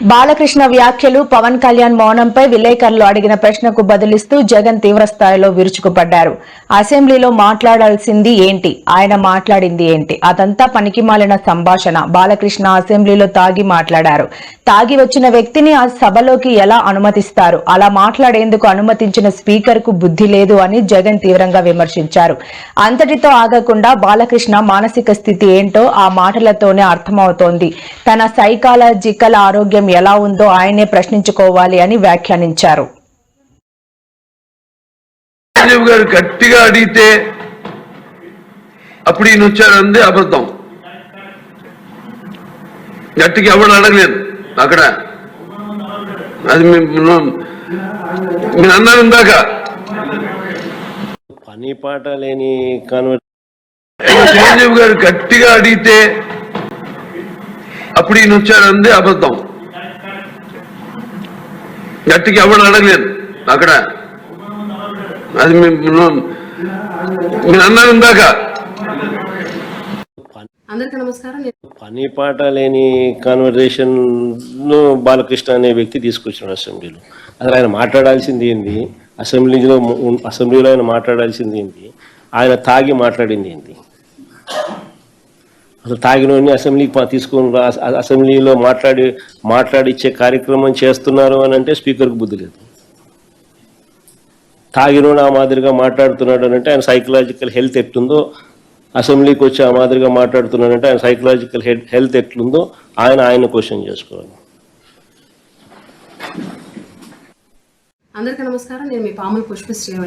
బాలకృష్ణ వ్యాఖ్యలు పవన్ కళ్యాణ్ మౌనంపై విలేకరులు అడిగిన ప్రశ్నకు బదులిస్తూ జగన్ తీవ్రస్థాయిలో విరుచుకుపడ్డారు. అసెంబ్లీలో మాట్లాడాల్సింది ఏంటి? ఆయన మాట్లాడింది ఏంటి? అదంతా పనికిమాలిన సంభాషణ. బాలకృష్ణ అసెంబ్లీలో తాగి మాట్లాడారు. తాగి వచ్చిన వ్యక్తిని ఆ సభలోకి ఎలా అనుమతిస్తారు? అలా మాట్లాడేందుకు అనుమతించిన స్పీకర్కు బుద్ధి లేదు అని జగన్ తీవ్రంగా విమర్శించారు. అంతటితో ఆగకుండా బాలకృష్ణ మానసిక స్థితి ఏంటో ఆ మాటలతోనే అర్థమవుతోంది. తన సైకాలజికల్ ఆరోగ్యం ఎలా ఉందో ఆయనే ప్రశ్నించుకోవాలి అని వ్యాఖ్యానించారు. రాజీవ్ గారు గట్టిగా అడిగితే అప్పుడు ఈయన వచ్చారంది అబద్ధం. గట్టిగా ఎవరు అడగలేదు అక్కడ. అది మీ- మీరు అన్నారు ఇందాక పని పాట లేని చిరంజీవి గారు గట్టిగా అడిగితే అప్పుడు ఈయన వచ్చారంది అబద్ధం. గట్టిగా ఎవరు అడగలేదు. అక్కడ అది మీ- మీరు అన్నారు ఇందాక అందరికీ నమస్కారం. నేను పని పాట లేని కాన్వర్జేషన్ బాలకృష్ణ అనే వ్యక్తి తీసుకొచ్చాడు అసెంబ్లీలో. అసలు ఆయన మాట్లాడాల్సింది ఏంది? అసెంబ్లీలో అసెంబ్లీలో ఆయన మాట్లాడాల్సింది ఏంటి ఆయన తాగి మాట్లాడింది ఏంటి అసలు తాగినోని అసెంబ్లీకి తీసుకుని తీసుకొని అసెంబ్లీలో మాట్లాడి మాట్లాడిచ్చే కార్యక్రమం చేస్తున్నారు అని అంటే స్పీకర్కు బుద్ధి లేదు. తాగినోడు ఆ మాదిరిగా మాట్లాడుతున్నాడు అని అంటే ఆయన సైకలాజికల్ హెల్త్ ఎట్టుందో అసెంబ్లీకి వచ్చి ఆ మాదిరిగా మాట్లాడుతున్నాడంటే ఆయన సైకలాజికల్ హెల్త్ ఎట్లుందో ఆయన ఆయన క్వశ్చన్ చేసుకోవాలి. అందరికీ నమస్కారం. నేను మీ పాముల పుష్పశ్రీవని.